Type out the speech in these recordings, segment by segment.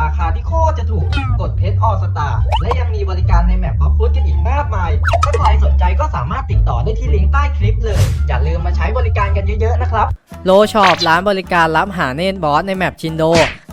ราคาที่โคตรจะถูก กดเพชรออสตาและยังมีบริการในแมปบล็อกฟุตกันอีกมากมาย ถ้าใครสนใจก็สามารถติดต่อได้ที่ลิงก์ใต้คลิปเลย อย่าลืมมาใช้บริการกันเยอะๆนะครับ โลช็อปร้านบริการรับหาเนตบอสในแมปชินโด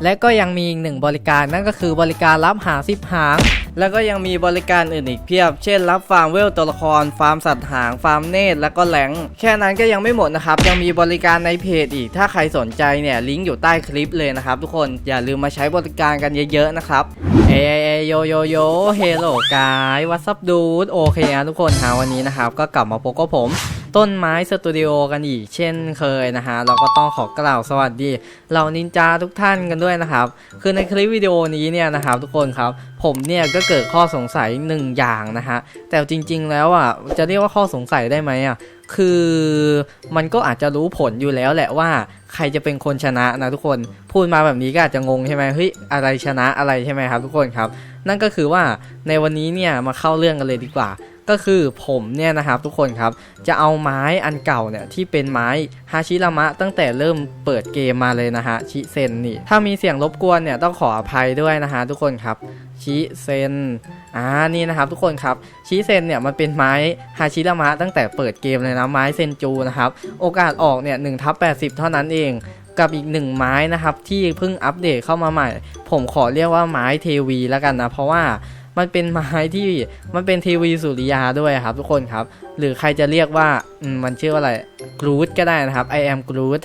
และก็ยังมีอีกหนึ่งบริการนั่นก็คือบริการรับหาสิบหาง แล้วก็ยังมีบริการอื่นอีกเพียบ เช่น รับฟาร์มเวลตัวละคร ฟาร์มสัตว์หาง ฟาร์มเนตแล้วก็แหลง แค่นั้นก็ยังไม่หมดนะครับ ยังมีบริการในเพจอีก ถ้าใครสนใจเนี่ย ลิงก์อยู่ใต้คลิปเลยนะครับทุกคน อย่าลืมมาใช้บริการกันเยอะๆนะครับ เอเอโยโยโยเฮลโลกายวัสับดูดโอเคนะทุกคนหาวันนี้นะครับ ก็กลับมาพบกับผม ต้นไม้สตูดิโอกันอีกเช่นเคยนะฮะเราก็ต้องขอกล่าวสวัสดีเหล่านินจาทุกท่านกันด้วยนะครับ คือในคลิปวิดีโอนี้เนี่ยนะครับทุกคนครับผมเนี่ยก็เกิดข้อสงสัยหนึ่งอย่างนะฮะแต่จริง ๆ แล้วอะจะเรียกว่าข้อสงสัยได้ไหมอะคือมันก็อาจจะรู้ผลอยู่แล้วแหละว่าใครจะเป็นคนชนะนะทุกคนพูดมาแบบนี้ก็อาจจะงงใช่ไหมเฮ้ยอะไรชนะอะไรใช่ไหมครับ ทุกคนครับ นั่นก็คือว่าในวันนี้เนี่ยมาเข้าเรื่องกันเลยดีกว่า ก็คือผมเนี่ยนะครับทุกคนครับจะเอาไม้อันเก่าเนี่ยที่เป็นไม้ฮาชิรามะตั้งแต่เริ่มเปิดเกมมาเลยนะฮะชิเซนนี่ถ้ามีเสียงรบกวนเนี่ยต้องขออภัยด้วยนะฮะทุกคนครับชิเซนอ่านี่นะครับทุกคนครับชิเซนเนี่ยมันเป็นไม้ฮาชิรามะตั้งแต่เปิดเกมเลยนะไม้เซนจูนะครับโอกาสออกเนี่ยหนึ่งทับแปดสิบเท่านั้นเองกับอีกหนึ่งไม้นะครับที่เพิ่งอัปเดตเข้ามาใหม่ ผมขอเรียกว่าไม้เทวีแล้วกันนะเพราะว่า มันเป็นไม้ที่มันเป็นทีวีสุริยาด้วยครับ ทุกคนครับ หรือใครจะเรียกว่าอืมมันชื่อว่าอะไรกรูดก็ได้นะครับ I am Groot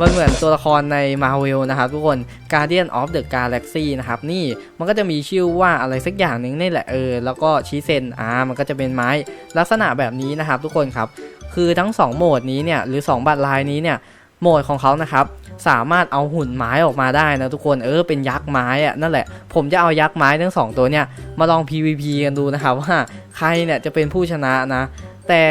มันเหมือนตัวละครใน Marvel นะครับทุกคน Guardian of the Galaxy นะครับ นี่มันก็จะมีชื่อว่าอะไรสักอย่างหนึ่งนี่แหละเออ แล้วก็ชิเซนอ่ามันก็จะเป็นไม้ลักษณะแบบนี้นะครับ ทุกคนครับ คือทั้ง 2 โหมดนี้เนี่ยหรือ 2 บัตรลายนี้เนี่ยโหมดของเขานะครับ สามารถเอาหุ่นไม้ออกมาได้นะทุกคนเออเป็นยักษ์ไม้อะนั่นแหละผมจะเอายักษ์ไม้ทั้งสองตัวเนี่ยมาลอง PVP กันดูนะครับว่าใครเนี่ยจะเป็นผู้ชนะนะ แต่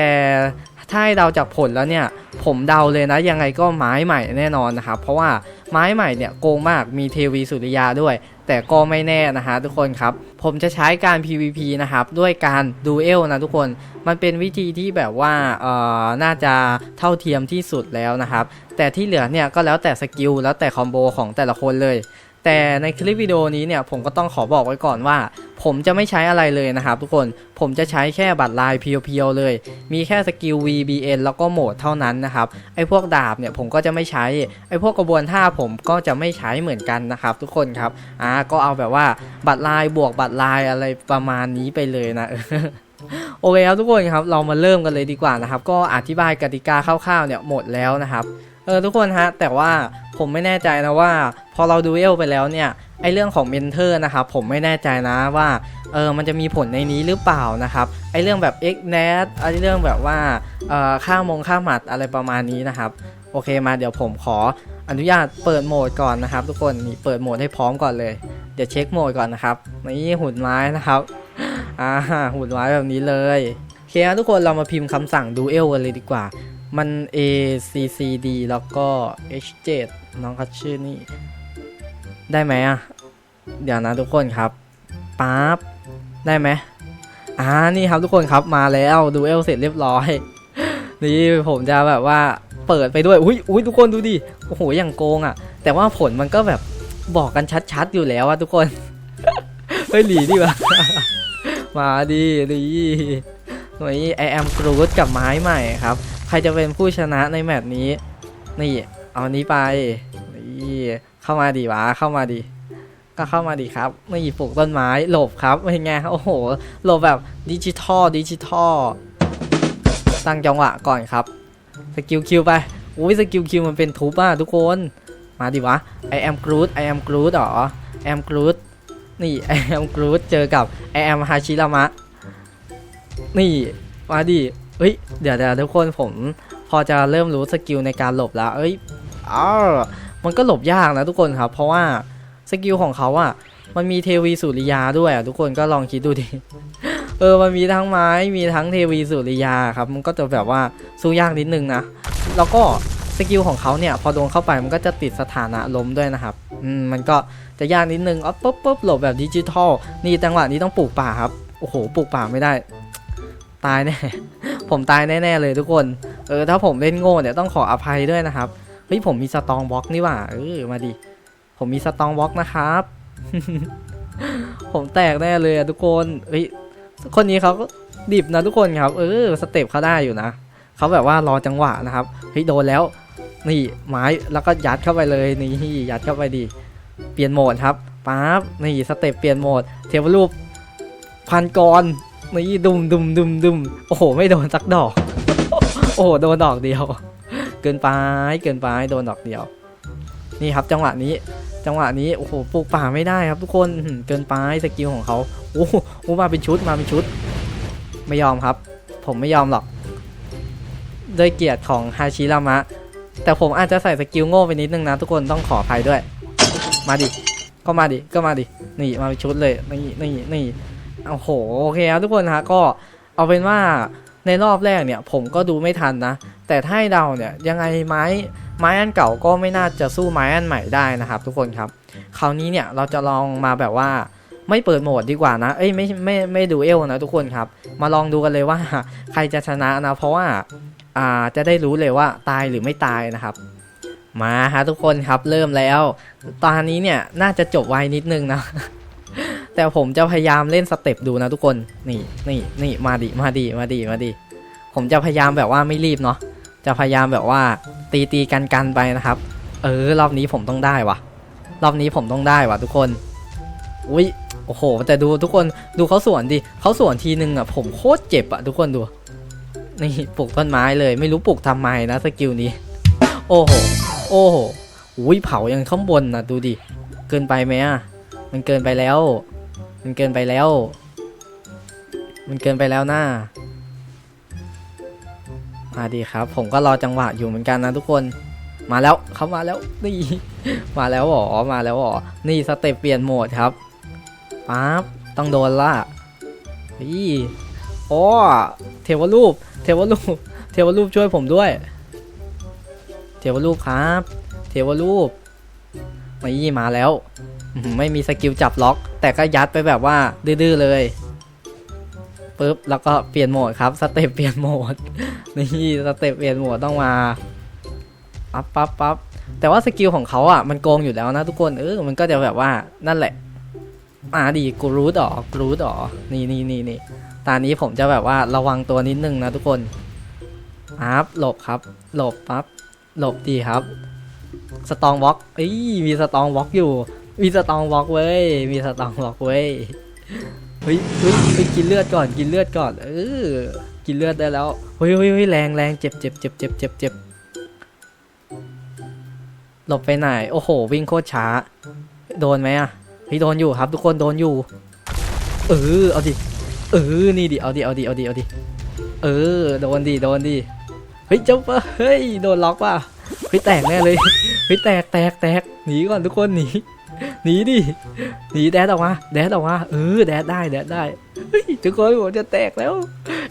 ถ้าให้เดาจากผลแล้วเนี่ยผมเดาเลยนะยังไงก็ไม้ใหม่แน่นอนนะครับเพราะว่าไม้ใหม่เนี่ยโกงมากมีเทวีสุริยาด้วย แต่ก็ไม่แน่นะฮะทุกคนครับ ผมจะใช้การ PVP นะครับ ด้วยการดูเอลนะทุกคน มันเป็นวิธีที่แบบว่าเอ่อน่าจะเท่าเทียมที่สุดแล้วนะครับ แต่ที่เหลือเนี่ยก็แล้วแต่สกิลแล้วแต่คอมโบของแต่ละคนเลย แต่ในคลิปวิดีโอนี้เนี่ยผมก็ต้องขอบอกไว้ก่อนว่า ผมจะไม่ใช้อะไรเลยนะครับทุกคนผมจะใช้แค่บัตรลายเพียวๆเลย มีแค่สกิล VBN แล้วก็โหมดเท่านั้นนะครับไอ้พวกดาบเนี่ยผมก็จะไม่ใช้ไอ้พวกกระบวนท่าผมก็จะไม่ใช้เหมือนกันนะครับ ทุกคนครับอ่าก็เอาแบบว่าบัตรลายบวกบัตรลายอะไรประมาณนี้ไปเลยนะโอเคครับทุกคนครับเรามาเริ่มกันเลยดีกว่านะครับ ก็อธิบายกติกาคร่าวๆเนี่ยหมดแล้วนะครับ เออทุกคนฮะ แต่ว่าผมไม่แน่ใจนะว่า พอเราดูเอลไปแล้วเนี่ยไอเรื่องของเมนเทอร์นะครับผมไม่แน่ใจนะว่าเออมันจะมีผลในนี้หรือเปล่านะครับไอเรื่องแบบ X n a t ไอเรื่องแบบว่าเอ่อค่ามงค่าหมัดอะไรประมาณนี้นะครับ โอเคมาเดี๋ยวผมขออนุญาตเปิดโหมดก่อนนะครับ ทุกคนนี่เปิดโหมดให้พร้อมก่อนเลย เดี๋ยวเช็คโหมดก่อนนะครับนี่หุ่นไม้นะครับอ่าหุ่นไม้แบบนี้เลยโอเคนะทุกคนเรามาพิมพ์คำสั่งดูเอลกันเลยดีกว่า มัน A C C D แล้วก็ H 7 น้องเขาชื่อนี่ ได้ไหมอะ เดี๋ยวนะทุกคนครับปั๊บได้ไหมอ่านี่ครับทุกคนครับมาแล้วดูเอลเสร็จเรียบร้อย นี่ผมจะแบบว่าเปิดไปด้วย อุ้ยอุ้ยทุกคนดูดิ โอ้โห อย่างโกงอะ แต่ว่าผลมันก็แบบบอกกันชัดๆอยู่แล้วอะทุกคน เฮ้ยหลีดิวะมาดีดีหน่วยไอแอมกรูดกับไม้ใหม่ครับ ใครจะเป็นผู้ชนะในแมตช์นี้ นี่ เอานี้ไป นี่เข้ามาดีวะเข้ามาดี ก็เข้ามาดีครับไม่ปลูกต้นไม้หลบครับเป็นไงโอ้โหหลบแบบดิจิทอลดิจิทอลตั้งจังหวะก่อนครับสกิลคิวไปอุ้ยสกิลคิวมันเป็นทุบอะทุกคนมาดิวะ I am Groot I am Groot หรอ I am Groot นี่ I am Groot เจอกับ I am Hashirama นี่ มาดิ เฮ้ยเดี๋ยวเดี๋ยวทุกคนผมพอจะเริ่มรู้สกิลในการหลบแล้ว เอ้ยอ้าวมันก็หลบยากนะทุกคนครับ เพราะว่าสกิลของเขาอะ มันมีเทวีสุริยาด้วยอะทุกคนก็ลองคิดดูดิเออมันมีทั้งไม้มีทั้งเทวีสุริยาครับ มันก็จะแบบว่าสู้ยากนิดนึงนะแล้วก็สกิลของเขาเนี่ย พอโดนเข้าไปมันก็จะติดสถานะล้มด้วยนะครับอืมมันก็จะยากนิดนึงอ๋อปุ๊บปุ๊บหลบแบบดิจิทัลนี่จังหวะนี้ต้องปลูกป่าครับโอ้โหปลูกป่าไม่ได้ ตายแน่ ผมตายแน่ๆเลยทุกคน เออถ้าผมเล่นโง่เนี่ยต้องขออภัยด้วยนะครับ เฮ้ยผมมีสตองบล็อกนี่หว่า เออมาดิ ผมมีสตองบล็อกนะครับ ผมแตกแน่เลยทุกคน เฮ้ยคนนี้เขาก็ดิบนะทุกคนครับ เออสเต็ปเขาได้อยู่นะเขาแบบว่ารอจังหวะนะครับเฮ้ยโดนแล้ว นี่ไม้แล้วก็ยัดเข้าไปเลยนี่ยัดเข้าไปดิเปลี่ยนโหมดครับปั๊บนี่สเต็ปเปลี่ยนโหมด เทวรูปพันกร นี่ดุมดุมดุมดุมโอ้โห ไม่โดนสักดอก โอ้โห โดนดอกเดียว เกินไป เกินไป โดนดอกเดียว นี่ครับจังหวะนี้ จังหวะนี้ โอ้โห ปลูกป่าไม่ได้ครับทุกคน เกินไป สกิลของเขา โอ้โห มาเป็นชุด มาเป็นชุด ไม่ยอมครับ ผมไม่ยอมหรอก ด้วยเกียรติของฮาชิรามะ แต่ผมอาจจะใส่สกิลโง่ไปนิดนึงนะทุกคน ต้องขออภัยด้วย มาดิ ก็มาดิ ก็มาดิ นี่ มาเป็นชุดเลย นี่ นี่ นี่ โอ้โหโอเคครับทุกคนฮะก็เอาเป็นว่าในรอบแรกเนี่ยผมก็ดูไม่ทันนะ แต่ถ้าให้เดาเนี่ยยังไงไม้ไม้อันเก่าก็ไม่น่าจะสู้ไม้อันใหม่ได้นะครับ ทุกคนครับ คราวนี้เนี่ยเราจะลองมาแบบว่าไม่เปิดโหมดดีกว่านะ เอ้ยไม่ไม่ไม่ดูเอลนะทุกคนครับ มาลองดูกันเลยว่าใครจะชนะนะ เพราะว่าอ่าจะได้รู้เลยว่าตายหรือไม่ตายนะครับ มาฮะทุกคนครับเริ่มแล้ว ตอนนี้เนี่ยน่าจะจบไวนิดนึงนะ แต่ผมจะพยายามเล่นสเต็ปดูนะทุกคน นี่นี่นี่มาดิมาดิมาดิมาดิผมจะพยายามแบบว่าไม่รีบเนาะ จะพยายามแบบว่าตีตีกันกันไปนะครับ เออรอบนี้ผมต้องได้วะรอบนี้ผมต้องได้วะทุกคน อุ้ยโอ้โห แต่ดูทุกคนดูเขาสวนดิเขาสวนทีนึงอะผมโคตรเจ็บอะทุกคนดู นี่ปลูกต้นไม้เลย ไม่รู้ปลูกทำไมนะสกิลนี้ โอ้โห โอ้โหอุ้ยเผายังข้างบนนะดูดิ เกินไปไหมอะ มันเกินไปแล้ว มันเกินไปแล้ว มันเกินไปแล้วนะมาดีครับ ผมก็รอจังหวะอยู่เหมือนกันนะทุกคน มาแล้วเขามาแล้วนี่ มาแล้วหรอมาแล้วหรอนี่สเต็ปเปลี่ยนโหมดครับปั๊บต้องโดนละนี่โอ้เทวรูป เทวรูป เทวรูปช่วยผมด้วย เทวรูปครับ เทวรูปนี่มาแล้ว ไม่มีสกิลจับล็อก แต่ก็ยัดไปแบบว่าดื้อๆเลยปุ๊บแล้วก็เปลี่ยนโหมดครับสเต็ปเปลี่ยนโหมดนี่สเต็ปเปลี่ยนโหมดต้องมาปั๊บปั๊บปั๊บแต่ว่าสกิลของเขาอะมันโกงอยู่แล้วนะทุกคนเออมันก็จะแบบว่านั่นแหละอ่าดีกูรู้ดอกรู้ดอกนี่นี่นี่นี่ตอนนี้ผมจะแบบว่าระวังตัวนิดนึงนะทุกคนอัพหลบครับ หลบปั๊บหลบดีครับสตองบล็อกเอ้ยมีสตองบล็อกอยู่ มีสตองบล็อกเว้ย มีสตองบล็อกเว้ย เฮ้ยเฮ้ยไปกินเลือดก่อน กินเลือดก่อน เออ กินเลือดได้แล้ว เฮ้ยเฮ้ยเฮ้ยแรงแรงเจ็บเจ็บเจ็บเจ็บเจ็บเจ็บหลบไปไหน โอ้โห วิ่งโคตรช้า โดนไหมอะเฮ้ยโดนอยู่ครับ ทุกคนโดนอยู่ เออ เอาดิ เออ นี่ดิ เอาดิ เอาดิ เอาดิ เอาดิ เออ โดนดิ โดนดิ เฮ้ยเจ้าปะเฮ้ย โดนล็อกป่ะเฮ้ยแตกแน่เลย เฮ้ยแตกแตกแตก หนีก่อนทุกคนหนี หนีดิหนีแดดออกมาแดดออกมาเออแดดได้แดดได้ทุกคนผมจะแตกแล้ว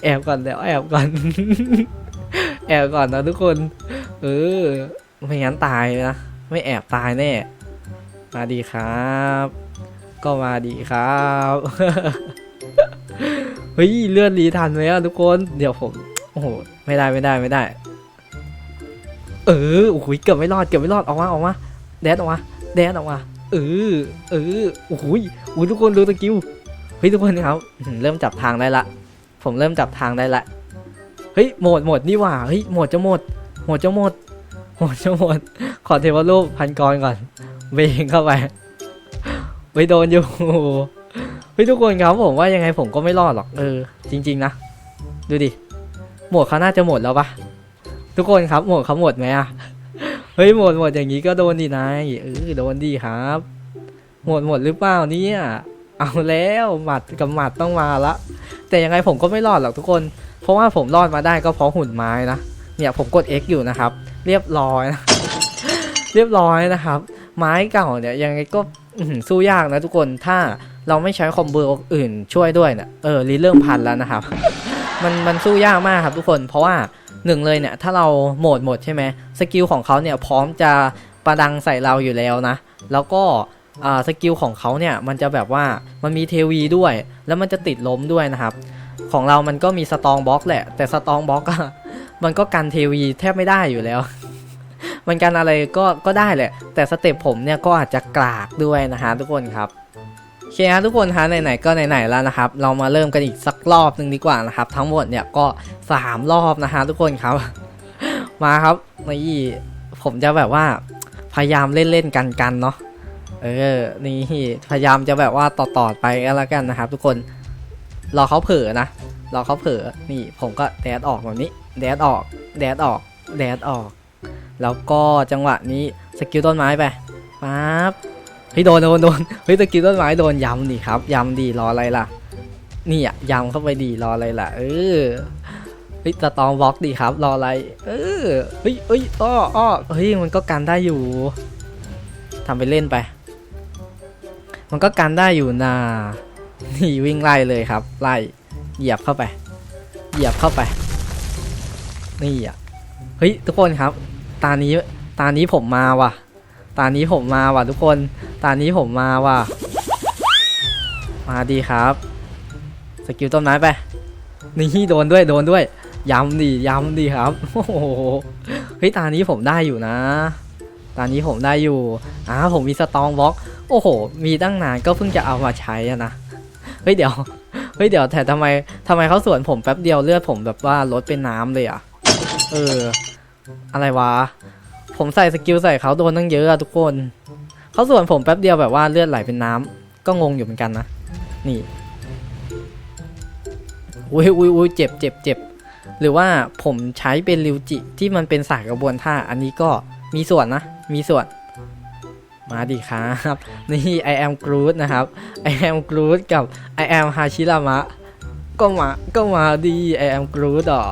แอบก่อนแล้วแอบก่อน แอบก่อนนะทุกคน เออไม่งั้นตายนะไม่แอบตายแน่มาดีครับ ก็มาดีครับเฮ้ยเลื่อนรีทันไหมอะทุกคนเดี๋ยวผมโอ้โหไม่ได้ไม่ได้ไม่ได้ เออโอ้โหเกือบไม่รอดเกือบไม่รอดออกมาออกมาแดนออกมาแดนออกมา เออ เออโอ้โหโอ้ทุกคนดูตะกิ้เฮ้ยทุกคนครับ เริ่มจับทางได้ละ ผมเริ่มจับทางได้ละ เฮ้ยหมดหมดนี่หว่า เฮ้ยหมดจะหมด หมดจะหมด หมดจะหมด ขอเทวรูปพันกรก่อนเบงเข้าไปไปโดนอยู่ เฮ้ยทุกคนครับผมว่ายังไงผมก็ไม่รอดหรอก เออ จริง ๆ นะ ดูดิ หมดเขาน่าจะหมดแล้วปะทุกคนครับหมดเขาหมดไหมอะ เฮ้ยหมดหมดอย่างนี้ก็โดนดีนายเออโดนดีครับ หมดหมดหรือเปล่าเนี่ยเอาแล้วหมัดกับหมัดต้องมาละ แต่ยังไงผมก็ไม่รอดหรอกทุกคน เพราะว่าผมรอดมาได้ก็เพราะหุ่นไม้นะเนี่ยผมกด X อยู่นะครับ เรียบร้อยนะเรียบร้อยนะครับ ไม้เก่าเนี่ยยังไงก็สู้ยากนะทุกคนถ้าเราไม่ใช้คอมโบอื่นช่วยด้วยเนี่ยเออรีเริ่มพันแล้วนะครับ มันมันสู้ยากมากครับทุกคนเพราะว่า หนึ่งเลยเนี่ยถ้าเราโหมดหมดใช่ไหมสกิลของเขาเนี่ยพร้อมจะประดังใส่เราอยู่แล้วนะ แล้วก็สกิลของเขาเนี่ยมันจะแบบว่ามันมีเทวีด้วย แล้วมันจะติดล้มด้วยนะครับ ของเรามันก็มีสตองบล็อกแหละ แต่สตองบล็อกมันก็กันเทวีแทบไม่ได้อยู่แล้ว มันกันอะไรก็ก็ได้แหละ แต่สเต็ปผมเนี่ยก็อาจจะกลากด้วยนะฮะทุกคนครับ เคฮะทุกคนฮะไหนๆก็ไหนๆแล้วนะครับ เรามาเริ่มกันอีกสักรอบหนึ่งดีกว่านะครับ ทั้งหมดเนี่ยก็สามรอบนะฮะทุกคนครับ มาครับนี่ผมจะแบบว่าพยายามเล่นๆกันกันๆเนาะเออนี่พยายามจะแบบว่าต่อๆไปกันแล้วกันนะครับ ทุกคนรอเขาเผลอนะรอเขาเผลอนี่ผมก็แดดออกแบบนี้แดดออกแดดออกแดดออก แล้วก็จังหวะนี้สกิลต้นไม้ไปปั๊บ เฮ้ยโดนโดนโดนเฮ้ยสกิลต้นไม้โดนยำดิครับยำดิรออะไรล่ะ นี่อะยำเข้าไปดีรออะไรล่ะ เออเฮ้ยสตองบล็อกดีครับรออะไร เออเฮ้ยเฮ้ยอ้ออ้อเฮ้ยมันก็กันได้อยู่ทำไปเล่นไป มันก็กันได้อยู่นะนี่วิ่งไล่เลยครับ ไล่เหยียบเข้าไป เหยียบเข้าไป นี่อะเฮ้ยทุกคนครับ ตานี้ตานี้ผมมาว่ะ ตานี้ผมมาว่ะทุกคน ตานี้ผมมาว่ะ มาดีครับ สกิลต้นไม้ไป นี่โดนด้วยโดนด้วย ย้ำดีย้ำดีครับ โอ้โห เฮ้ยตานี้ผมได้อยู่นะ ตานี้ผมได้อยู่อ้าผมมีสตองบล็อก โอ้โห มีตั้งนานก็เพิ่งจะเอามาใช้อะนะ เฮ้ยเดี๋ยว เฮ้ยเดี๋ยวแต่ทำไมทำไมเขาสวนผมแป๊บเดียวเลือดผมแบบว่าลดเป็นน้ำเลยอะ เออ อะไรวะ ผมใส่สกิลใส่เขาโดนตั้งเยอะอะทุกคน เขาส่วนผมแป๊บเดียวแบบว่าเลือดไหลเป็นน้ำก็งงอยู่เหมือนกันนะ นี่ อุ้ยอุ้ยอุ้ยเจ็บเจ็บเจ็บ หรือว่าผมใช้เป็นริวจิที่มันเป็นสายกระบวนท่า อันนี้ก็มีส่วนนะ มีส่วน มาดิครับ นี่ I am Groot นะครับ I am Groot กับ I am Hashirama ก็มา ก็มาดี I am Groot หรอ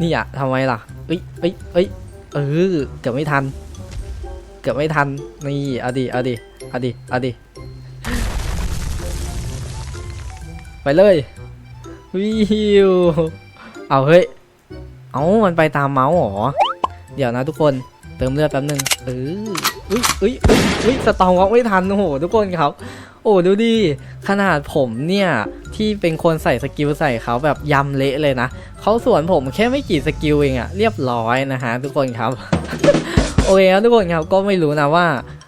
นี่อะทำไมล่ะ เอ้ยเอ้ยเอ้ยเออเกือบไม่ทัน เกือบไม่ทันนี่เอาดิเอาดิเอาดิเอาดิไปเลยวิวเอาเฮ้ยเอามันไปตามเมาส์เหรอ เดี๋ยวนะทุกคนเติมเลือดแป๊บนึงเอออุ้ยอุ้ยอุ้ยอุ้ยสตองวอกไม่ทันโอ้โหทุกคนครับ โอ้ดูดิขนาดผมเนี่ย ที่เป็นคนใส่สกิลใส่เขาแบบยำเละเลยนะเขาสวนผมแค่ไม่กี่สกิลเองอะเรียบร้อยนะฮะทุกคนครับ โอเคครับทุกคนครับก็ไม่รู้นะว่าอ่า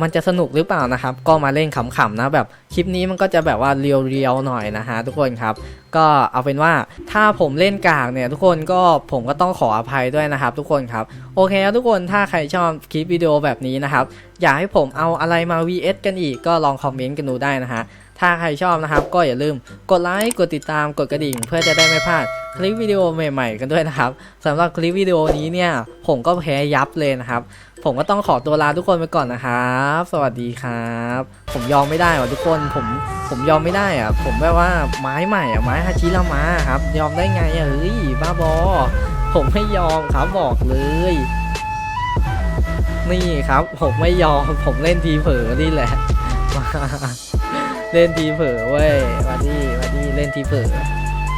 มันจะสนุกหรือเปล่านะครับ ก็มาเล่นขำๆนะแบบคลิปนี้มันก็จะแบบว่าเรียวๆหน่อยนะฮะทุกคนครับ ก็เอาเป็นว่าถ้าผมเล่นกากเนี่ยทุกคนก็ผมก็ต้องขออภัยด้วยนะครับ ทุกคนครับโอเคทุกคนถ้าใครชอบคลิปวิดีโอแบบนี้นะครับ อยากให้ผมเอาอะไรมา vs กันอีกก็ลองคอมเมนต์กันดูได้นะฮะถ้าใครชอบนะครับ ก็อย่าลืมกดไลค์กดติดตามกดกระดิ่ง เพื่อจะได้ไม่พลาดคลิปวิดีโอใหม่ๆ กันด้วยนะครับสำหรับคลิปวิดีโอนี้เนี่ยผมก็แพ้ยับเลยนะครับ ผมก็ต้องขอตัวลาทุกคนไปก่อนนะครับ สวัสดีครับ ผมยอมไม่ได้ว่ะทุกคน ผม ผมยอมไม่ได้อะผมแบบว่าไม้ใหม่อะไม้ฮาชิรามาครับ ยอมได้ไงอะเฮ้ย บ้าบอ ผมไม่ยอมครับบอกเลย นี่ครับ ผมไม่ยอม ผมเล่นทีเผลอนี่แหละ เล่นทีเผลอเว้ยมาดิมาดิเล่นทีเผลอ